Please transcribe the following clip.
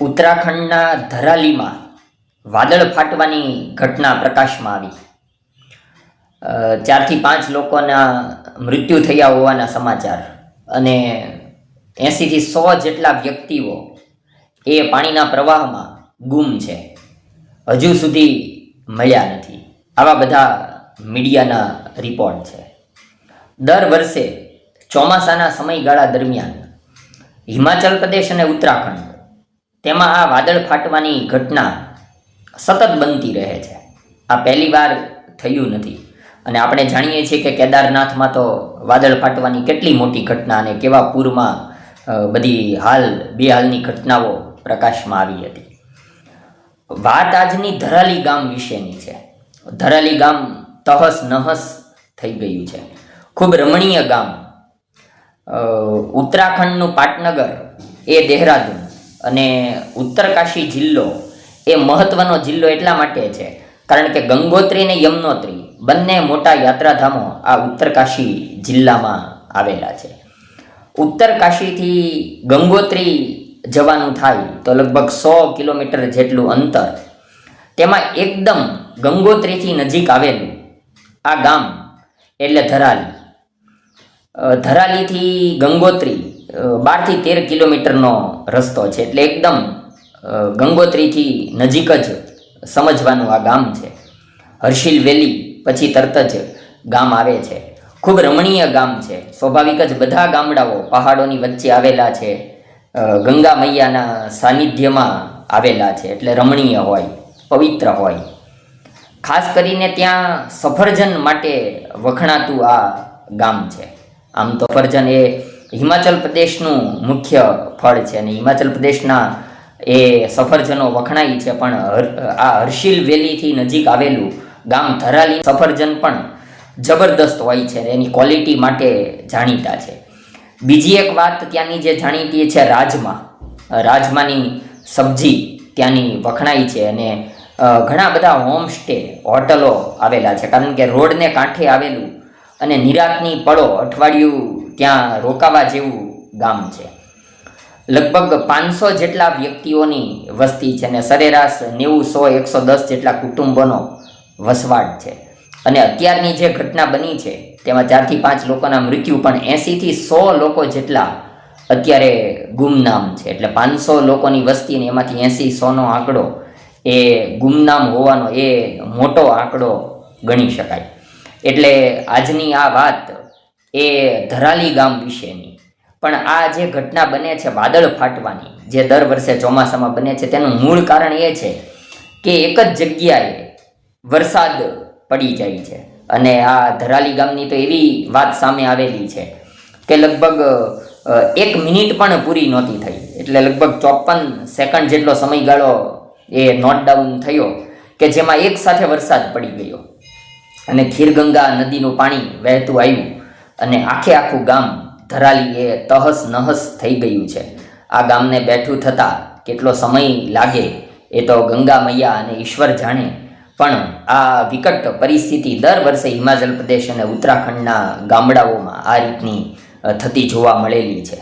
ઉત્તરાખંડના ધરાલીમાં વાદળ ફાટવાની ઘટના પ્રકાશમાં આવી. ચારથી પાંચ લોકોના મૃત્યુ થયા હોવાના સમાચાર અને એંસીથી સો જેટલા વ્યક્તિઓ એ પાણીના પ્રવાહમાં ગુમ છે. હજુ સુધી મળ્યા નથી. આવા બધા મીડિયાના રિપોર્ટ છે. દર વર્ષે ચોમાસાના સમયગાળા દરમિયાન હિમાચલ પ્રદેશ અને ઉત્તરાખંડ તેમાં આ વાદળ ફાટવાની ઘટના સતત બનતી રહે છે. આ પહેલી વાર થયું નથી. અને આપણે જાણીએ છીએ કે કેદારનાથમાં તો વાદળ ફાટવાની કેટલી મોટી ઘટના અને કેવા પૂરમાં બધી હાલ બે હાલની ઘટનાઓ પ્રકાશમાં આવી હતી. વાત આજની ધરાલી ગામ વિશેની છે. ધરાલી ગામ તહસ નહસ થઈ ગયું છે. ખૂબ રમણીય ગામ. ઉત્તરાખંડનું પાટનગર એ દેહરાદૂન. અને ઉત્તરકાશી જિલ્લો એ મહત્વનો જિલ્લો એટલા માટે છે. કારણ કે ગંગોત્રી અને યમનોત્રી બંને મોટા યાત્રાધામો આ ઉત્તરકાશી જિલ્લામાં આવેલા છે. ઉત્તરકાશીથી ગંગોત્રી જવાનું થાય તો લગભગ સો કિલોમીટર જેટલું અંતર તેમાં એકદમ ગંગોત્રીથી નજીક આવેલું આ ગામ એટલે ધરાલી. ધરાલીથી ગંગોત્રી બારથી તેર કિલોમીટરનો રસ્તો છે. એટલે એકદમ ગંગોત્રીથી નજીક જ સમજવાનું આ ગામ છે. હર્ષિલ વેલી પછી તરત જ ગામ આવે છે. ખૂબ રમણીય ગામ છે. સ્વાભાવિક જ બધા ગામડાઓ પહાડોની વચ્ચે આવેલા છે. ગંગા મૈયાના સાનિધ્યમાં આવેલા છે. એટલે રમણીય હોય, પવિત્ર હોય. ખાસ કરીને ત્યાં સફરજન માટે વખણાતું આ ગામ છે. આમ તો સફરજન એ હિમાચલ પ્રદેશનું મુખ્ય ફળ છે અને હિમાચલ પ્રદેશના એ સફરજનો વખણાય છે, પણ આ હર્ષિલ વેલીથી નજીક આવેલું ગામ ધરાલી સફરજન પણ જબરદસ્ત હોય છે એની ક્વોલિટી માટે જાણીતા છે. બીજી એક વાત ત્યાંની જે જાણીતી છે, રાજમા. રાજમાની સબ્જી ત્યાંની વખણાય છે અને ઘણા બધા હોમસ્ટે હોટલો આવેલા છે. કારણ કે રોડને કાંઠે આવેલું અને નિરાતની પળો અઠવાડિયું ત્યાં રોકાવા જેવું ગામ છે. લગભગ પાંચસો જેટલા વ્યક્તિઓની વસ્તી છે અને સરેરાશ નેવું સો એકસો દસ જેટલા કુટુંબોનો વસવાટ છે. અને અત્યારની જે ઘટના બની છે, તેમાં ચારથી પાંચ લોકોના મૃત્યુ, પણ એંસીથી સો લોકો જેટલા અત્યારે ગુમનામ છે. એટલે પાંચસો લોકોની વસ્તી અને એમાંથી એંસી સોનો આંકડો એ ગુમનામ હોવાનો એ મોટો આંકડો ગણી શકાય. એટલે આજની આ વાત એ ધરાલી ગામ વિશેની. પણ આ જે ઘટના બને છે વાદળ ફાટવાની, જે દર વર્ષે ચોમાસામાં બને છે, તેનું મૂળ કારણ એ છે કે એક જ જગ્યાએ વરસાદ પડી જાય છે. અને આ ધરાલી ગામની તો એવી વાત સામે આવેલી છે કે લગભગ એક મિનિટ પણ પૂરી નહોતી થઈ. એટલે લગભગ ચોપન સેકન્ડ જેટલો સમયગાળો એ નોટ ડાઉન થયો કે જેમાં એક સાથે વરસાદ પડી ગયો. અને ખીરગંગા નદીનું પાણી વહેતું આવ્યું. અને આખે આખું ગામ ધરાલી એ તહસ નહસ થઈ ગયું છે. આ ગામને બેઠું થતાં કેટલો સમય લાગે એ તો ગંગા મૈયા અને ઈશ્વર જાણે. પણ આ વિકટ પરિસ્થિતિ દર વર્ષે હિમાચલ પ્રદેશ અને ઉત્તરાખંડના ગામડાઓમાં આ રીતની થતી જોવા મળેલી છે.